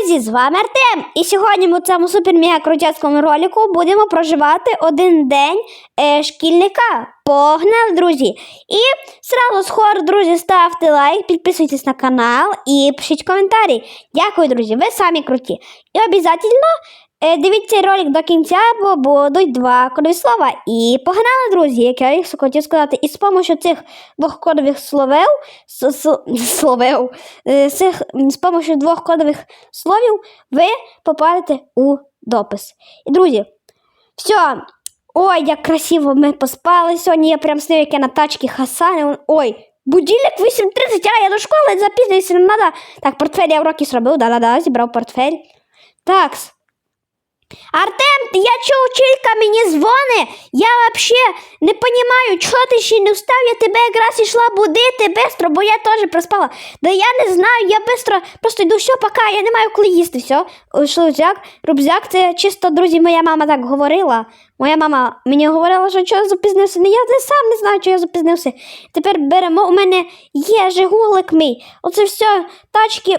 Друзі, з вами Артем. І сьогодні ми у цьому супер крутяцькому ролику будемо проживати один день е, шкільника. Погнали, друзі! І сразу скоро, друзі, ставте лайк, підписуйтесь на канал і пишіть коментарі. Дякую, друзі, ви самі круті. І обов'язково дивіться ролик до кінця, бо будуть два кодові слова. І погнали, друзі, як я їх хотів сказати. І з допомогою цих двох кодових словел, с, с, словел, е, цих, з допомогою двох кодових словів ви попадете у допис. І, друзі, все. Ой, як красиво ми поспали сьогодні. Я прям снив, як я на тачці Хасани. Ой, будильник 8.30, а я до школи запізнююся, не треба. Так, портфель я уроки зробив, да-да-да, зібрав портфель. Так. Артем, я чув, учителька мені дзвони. Я взагалі не розумію, чого ти ще не встав, я тебе якраз йшла будити бистро, бо я теж проспала. Да я не знаю, я бистро просто йду, все, пока, я не маю коли їсти, все. Шлузяк, рубзяк, це чисто, друзі, моя мама так говорила. Моя мама мені говорила, що я запізнився. Ну я не сам не знаю, чого я запізнився. Тепер беремо, у мене є жигулик мій. Оце все, тачки,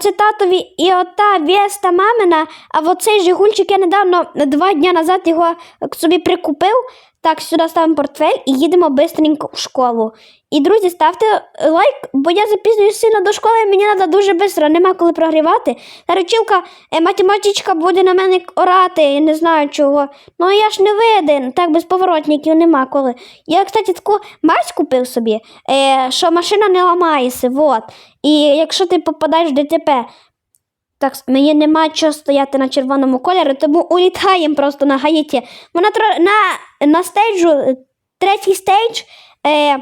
це татові і ота веста мамина, а оцей жигульчик я недавно, два дні назад його собі прикупив. Так, сюди ставимо портфель і їдемо бистренько в школу. І, друзі, ставте лайк, бо я запізнююся сильно до школи, і мені треба дуже швидко, нема коли прогрівати. Наречілка, е, математичка буде на мене орати, я не знаю чого. Ну я ж не виден, так без поворотників нема коли. Я, кстати, таку мазь купив собі, е, що машина не ламається, вот. І якщо ти попадаєш в ДТП, так, мені нема чого стояти на червоному кольорі, тому улітаємо просто на Гаїті. Вона на, на стейджу, е, третій стейдж. Е,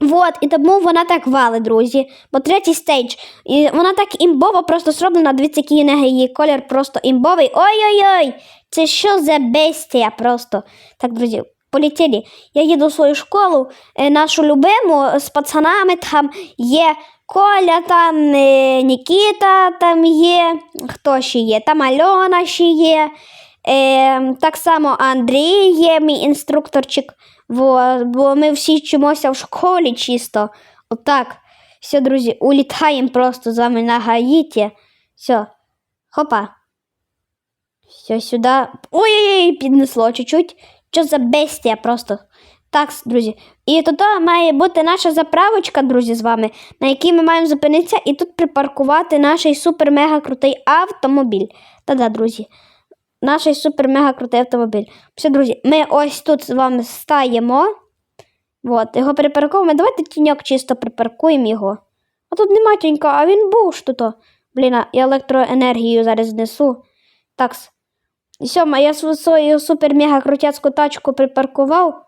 Вот, і тому вона так валить, друзі. Бо третій стейдж. І вона так імбово просто зроблена. Дивіться, який неї її колір просто імбовий. Ой-ой-ой! Це що за бестія просто. Так, друзі, полетіли. Я їду в свою школу, е, нашу любиму, з пацанами там є Коля, там е, Нікіта там є. Хто ще є? Там Альона ще є. Е, так само Андрій є, мій інструкторчик. Бо ми всі вчимося в школі чисто. Отак. Все, друзі, улітаємо просто з вами на Гаїті. Все. Хопа. Все сюди. Ой-ой-ой, піднесло чуть-чуть. Що за бестія просто. Так, друзі. І тут має бути наша заправочка, друзі, з вами, на якій ми маємо зупинитися і тут припаркувати наш супер-мега крутий автомобіль. Та-да, друзі наш супер-мега крутий автомобіль. Все, друзі, ми ось тут з вами стаємо. От, його припаркуємо. Давайте тіньок чисто припаркуємо його. А тут нема тінька, а він був ж тут. Блін, я електроенергію зараз знесу. Так. Сьома, я свою свою супер-мега крутяцьку тачку припаркував.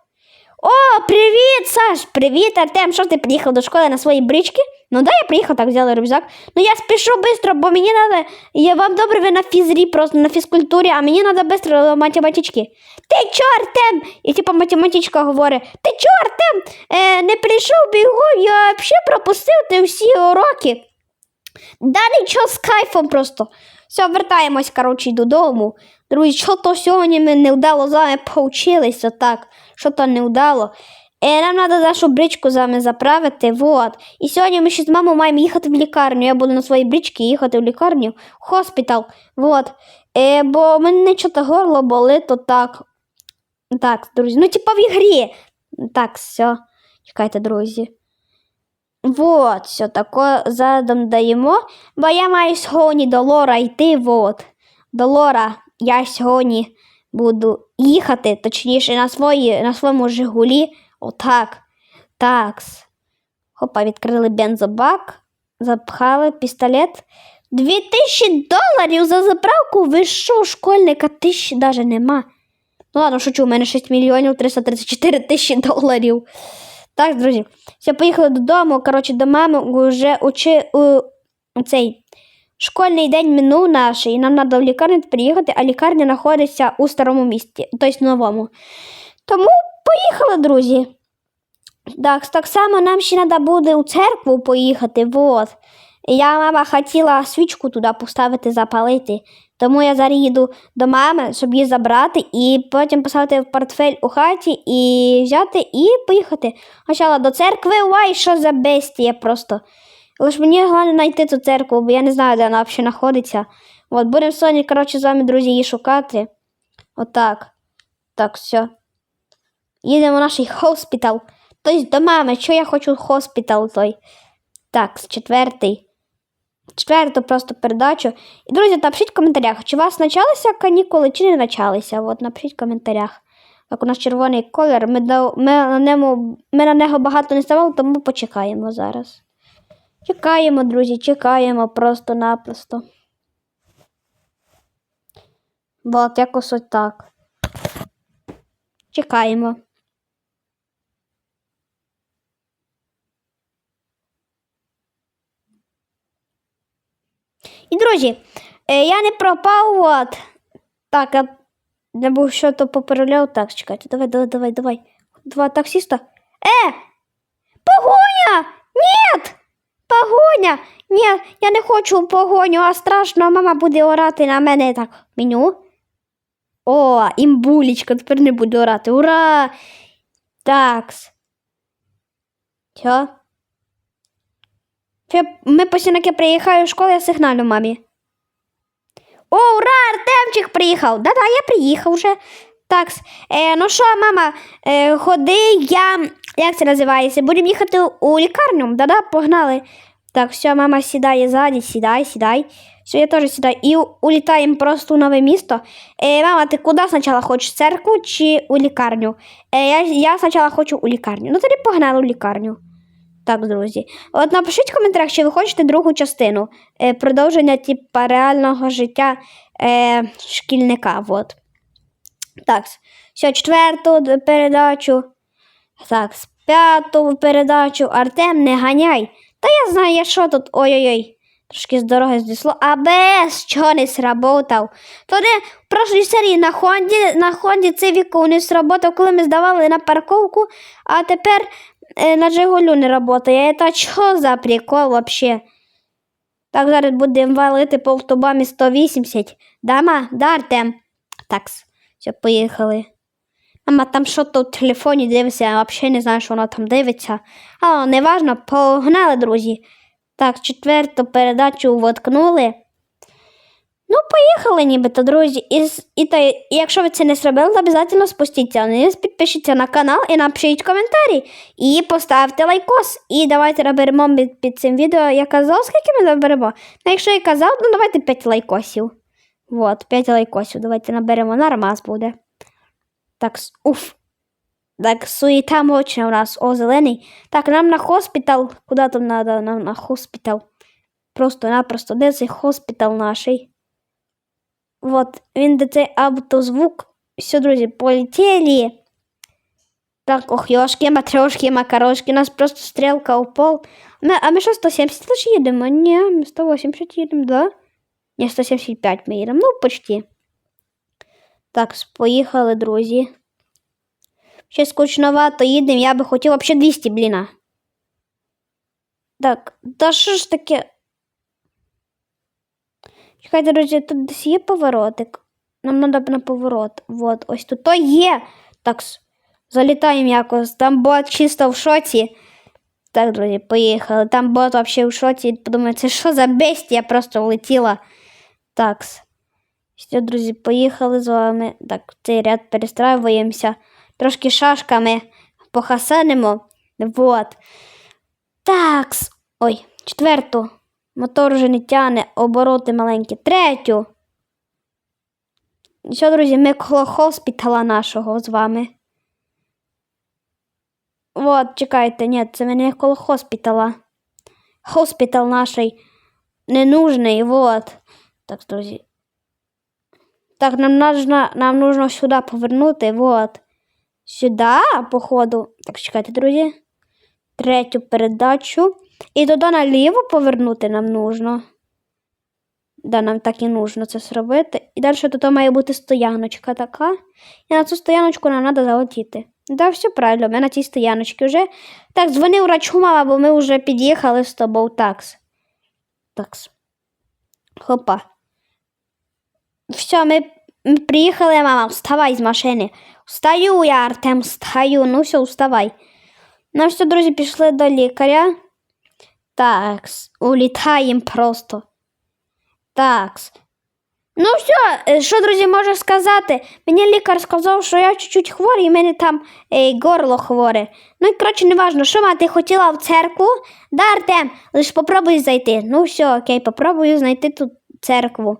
О, привіт, Саш! Привіт, Артем! Що ти приїхав до школи на своїй бричці? Ну да, я приїхав, так взяли рюкзак. Ну я спішу швидко, бо мені треба. Я вам добре ви на фізрі, просто на фізкультурі, а мені треба швидко математички. Ти чо, Артем? І типу математичка говорить: Ти чо, Артем? Е, не прийшов бігом, я взагалі пропустив ти всі уроки. Да нічого з кайфом просто. Все, вертаємось, коротше, додому. Друзі, що то сьогодні ми не вдало з вами поучилися так, що то не вдало. Е, нам треба нашу бричку з вами заправити. Вот. І сьогодні ми ще з мамою маємо їхати в лікарню. Я буду на своїй бричці їхати в лікарню, в хоспітал. Вот. Е, бо мене чого горло болить, то так. Так, друзі. Ну, типа в ігрі. Так, все. Чекайте, друзі. Вот, все тако задом даємо. Бо я маю сьогодні до Лора йти. Вот. До Лора я сьогодні буду їхати, точніше, на свої, на своєму Жигулі. Отак. Такс. Хопа, відкрили бензобак, запхали пістолет. Дві тисячі доларів за заправку? Ви що, школьника тисячі навіть нема. Ну ладно, шучу, у мене 6 мільйонів 334 тисячі доларів. Так, друзі, все, поїхали додому. Коротше, до мами вже учи у, цей школьний день минув наш, і нам треба в лікарню приїхати, а лікарня знаходиться у старому місті, тобто новому. Тому поїхали, друзі. Так, так само нам ще треба буде у церкву поїхати. Вот. Я мама хотіла свічку туди поставити, запалити. Тому я зараз їду до мами, щоб її забрати, і потім поставити в портфель у хаті і взяти і поїхати. Спочатку до церкви, ой, що за бестія просто. Лише мені головне знайти цю церкву, бо я не знаю, де вона взагалі знаходиться. От, будемо сьогодні, коротше, з вами, друзі, її шукати. Отак. Так, все. Їдемо в наш хоспітал. Тобто до мами, що я хочу хоспітал той. Так, четвертий. Четверту просто передачу. І, друзі, напишіть в коментарях, чи у вас почалися канікули, чи не почалися. От, напишіть в коментарях. Так, у нас червоний колір, ми, до, ми, на, ньому, ми на нього багато не ставали, тому почекаємо зараз. Чекаємо, друзі, чекаємо просто-напросто. От, якось ось так. Чекаємо. І, друзі, е, я не пропав, от. Так, я не був що то попереляв. Так, чекайте, давай, давай, давай, давай. Два таксиста. Е! Погоня! Нет! Погоня! Ні, я не хочу погоню, а страшно, мама буде орати на мене так. Меню. О, імбулечка, тепер не буду орати. Ура! Такс. Що? Ми постійно як я приїхаю в школу, я сигналю мамі. О, ура! Артемчик приїхав. Да-да, я приїхав вже. Так, е, ну що, мама, е, ходи, я. Як це називається? Будемо їхати у лікарню. Да-да, погнали. Так, все, мама сідає ззаді, сідай, сідай. Все, я теж сідаю. І улітаємо просто у нове місто. Е, мама, ти куди спочатку хочеш? Церкву чи у лікарню? Е, я, я спочатку хочу у лікарню. Ну тоді погнали у лікарню. Так, друзі. От напишіть в коментарях, чи ви хочете другу частину е, продовження типа реального життя е, шкільника. Вот. Так, все, четверту передачу. Так, п'яту передачу. Артем, не ганяй. Та я знаю, я що тут. Ой-ой-ой. Трошки з дороги здійшло. А без чого не сработав. Тоді в прошлій серії на Хонді, на Хонді Цивіку не сработав, коли ми здавали на парковку, а тепер на Жигулю не працює. Це що за прикол вообще? Так, зараз будемо валити по автобамі 180. Дама, да, Артем? Так, все, поїхали. Мама там що то в телефоні дивиться, я взагалі не знаю, що вона там дивиться. А, неважно, погнали, друзі. Так, четверту передачу воткнули. Ну, поїхали нібито, друзі. І, і, та, і якщо ви це не зробили, то обов'язково спустіться вниз, підпишіться на канал і напишіть коментарі. І поставте лайкос. І давайте наберемо під, під цим відео. Я казав, скільки ми наберемо. Ну, якщо я казав, ну давайте 5 лайкосів. Вот, 5 лайкосів. Давайте наберемо, нормас буде. Так, уф. Так, суета мощна у нас. О, зелений. Так, нам на хоспітал. Куди там треба? Нам на хоспітал. Просто-напросто. Де цей хоспітал наший? Вот, він де цей автозвук. Все, друзі, полетели. Так, ох, йошки, матрешки, макарошки. У нас просто стрілка у пол. Ми, а ми що, 170 лише їдемо? Ні, ми 180 їдемо, да? Ні, 175 ми їдемо. Ну, почти. Так, поїхали, друзі. Ще скучновато їдемо, я би хотів взагалі 200, бліна. Так, та що ж таке? Чекайте, друзі, тут десь є поворотик. Нам треба на поворот. Вот, ось тут то є. Так, залітаємо якось. Там бот чисто в шоці. Так, друзі, поїхали. Там бот взагалі в шоці. Подумаю, це що за бестія просто влетіла. Так. Все, друзі, поїхали з вами. Так, цей ряд перестраюємося. Трошки шашками похасанимо. Вот. Такс. Ой, четверту. Мотор вже не тяне, обороти маленькі. Третю. І Що, друзі, ми коло хоспітала нашого з вами. Вот, чекайте, ні, це ми не коло хоспітала. Хоспітал наший ненужний, вот. Так, друзі. Так, нам нужно, нам нужно сюди повернути, вот. Сюди, походу. Так, чекайте, друзі. Третю передачу. І туди наліво повернути нам нужно. Да, нам так і нужно це зробити. І далі тут має бути стояночка така. І на цю стояночку нам треба залетіти. Да, все правильно, ми на цій стояночці вже. Так, дзвонив врачу, мама, бо ми вже під'їхали з тобою. Такс. Такс. Хопа. Все, ми, ми приїхали, мама, вставай з машини. Встаю я, Артем, встаю. Ну все, вставай. Ну все, друзі, пішли до лікаря. Такс, улітаємо просто. Такс. Ну все, що, друзі, можу сказати? Мені лікар сказав, що я чуть-чуть хворий, і в мене там е, горло хворе. Ну і коротше, неважно, що мати хотіла в церкву. Да, Артем, лиш попробуй зайти. Ну все, окей, попробую знайти тут церкву.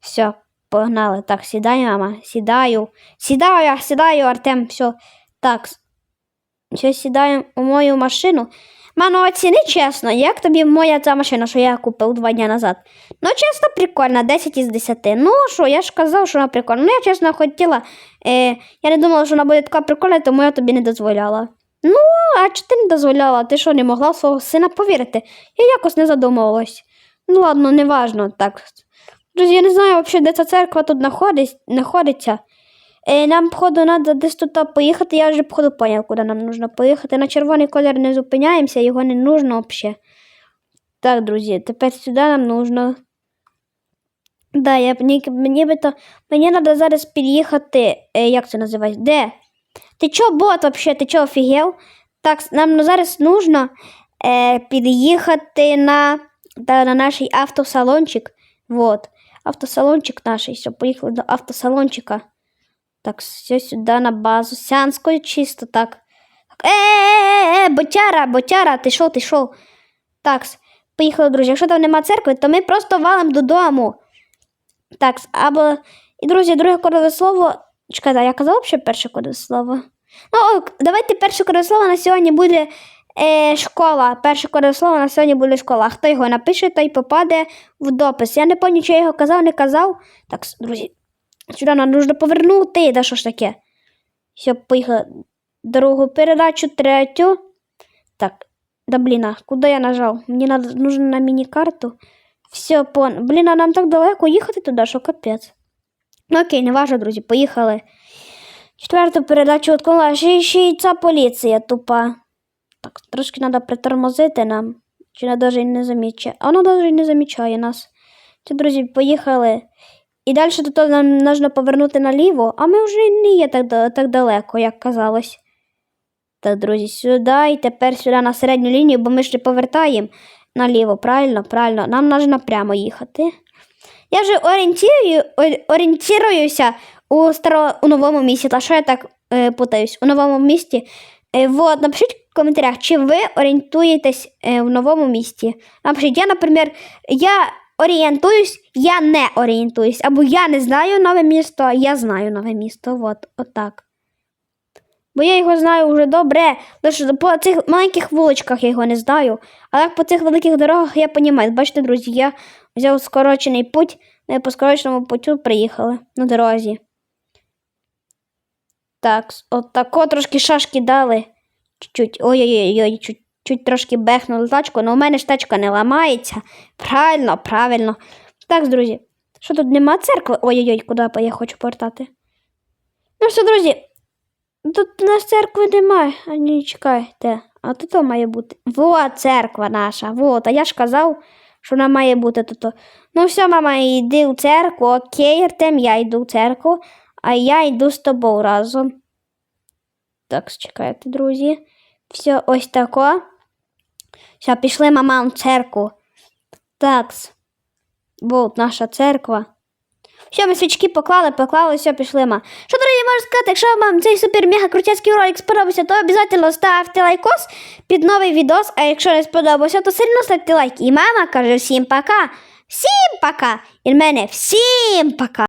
Все, погнали. Так, сідай, мама, сідаю. Сідаю, я сідаю, Артем, все. Так. Все, сідаємо у мою машину. Мано, оціни чесно, як тобі моя ця машина, що я купив два дні назад? Ну, чесно, прикольно, 10 із 10. Ну, що, я ж казав, що вона прикольна. Ну, я чесно хотіла. Е, я не думала, що вона буде така прикольна, тому я тобі не дозволяла. Ну, а чи ти не дозволяла? Ти що, не могла свого сина повірити? Я якось не задумувалась. Ну, ладно, неважно, так. Друзі, я не знаю взагалі, де ця церква тут знаходиться. Е, нам, походу, треба десь тут поїхати. Я вже, походу, поняв, куди нам потрібно поїхати. На червоний колір не зупиняємося, його не нужно взагалі. Так, друзі, тепер сюди нам нужно. Да, я, мені, би то, мені треба зараз під'їхати. Е, як це називається? Де? Ти чо, бот, взагалі? Ти чо, офігел? Так, нам ну, зараз нужно е, під'їхати на, та, на наш автосалончик. Вот. Автосалончик наш. Все, поїхали до автосалончика. Так, все сюди на базу. Сянською чисто так. Е-е-е, ботяра, ботяра, ти що, ти що? Так, поїхали, друзі. Якщо там нема церкви, то ми просто валимо додому. Так, або. І, друзі, друге кодове слово. Чекайте, я казала б, що перше кодове слово. Ну, ок, давайте перше кодове слово на сьогодні буде е, школа. Перше кодове слово на сьогодні буде школа. Хто його напише, той попаде в допис. Я не пам'ятаю, чи я його казав, не казав. Так, друзі, сюди нам нужно повернути. Да що ж таке? Все, поїхали. Другу передачу, третю. Так, да блін, куди я нажав? Мені надо, нужно на міні-карту. Все, пон. Блін, а нам так далеко їхати туди, що капець. Ну окей, не важно, друзі, поїхали. Четверту передачу відкола. Ще й ця поліція тупа. Так, трошки треба притормозити нам. Чи вона навіть не замічає. А вона навіть не замічає нас. Це, друзі, поїхали. І далі тут нам потрібно повернути наліво, а ми вже не є так, так далеко, як казалось. Так, друзі, сюди і тепер сюди на середню лінію, бо ми ще повертаємо наліво. Правильно, правильно. Нам потрібно прямо їхати. Я вже орієнтую, ор- орієнтуюся у, старо, у новому місті. Та що я так е, путаюсь? У новому місті. Е, вот, напишіть в коментарях, чи ви орієнтуєтесь е, в новому місті. Напишіть, я, наприклад, я орієнтуюсь, я не орієнтуюсь. Або я не знаю нове місто, а я знаю нове місто. Вот, отак. Бо я його знаю вже добре. Лише по цих маленьких вуличках я його не знаю. А так по цих великих дорогах я розумію. Бачите, друзі, я взяв скорочений путь, ми по скороченому путю приїхали на дорозі. Так, от трошки шашки дали. Чуть-чуть. Ой-ой-ой, чуть, чуть трошки бехнули тачку, але у мене ж тачка не ламається. Правильно, правильно. Так, друзі, що тут нема церкви? Ой-ой-ой, куди я хочу повертати. Ну все, друзі, Тут у нас церкви немає. А ні, чекайте. А тут має бути. Вот церква наша. Вот. А я ж казав, що вона має бути тут. Ну все, мама, йди у церкву. Окей, Артем, я йду в церкву, а я йду з тобою разом. Так, чекайте, друзі. Все, ось тако. Все, пішли, мама, в церкву. Так. Вот наша церква. Все, ми свічки поклали, поклали, все, пішли, ма. Що, друзі, можу сказати, якщо вам цей супер мега крутецький ролик сподобався, то обов'язково ставте лайкос під новий відос, а якщо не сподобався, то сильно ставте лайк. І мама каже всім пока. Всім пока! І в мене всім пока!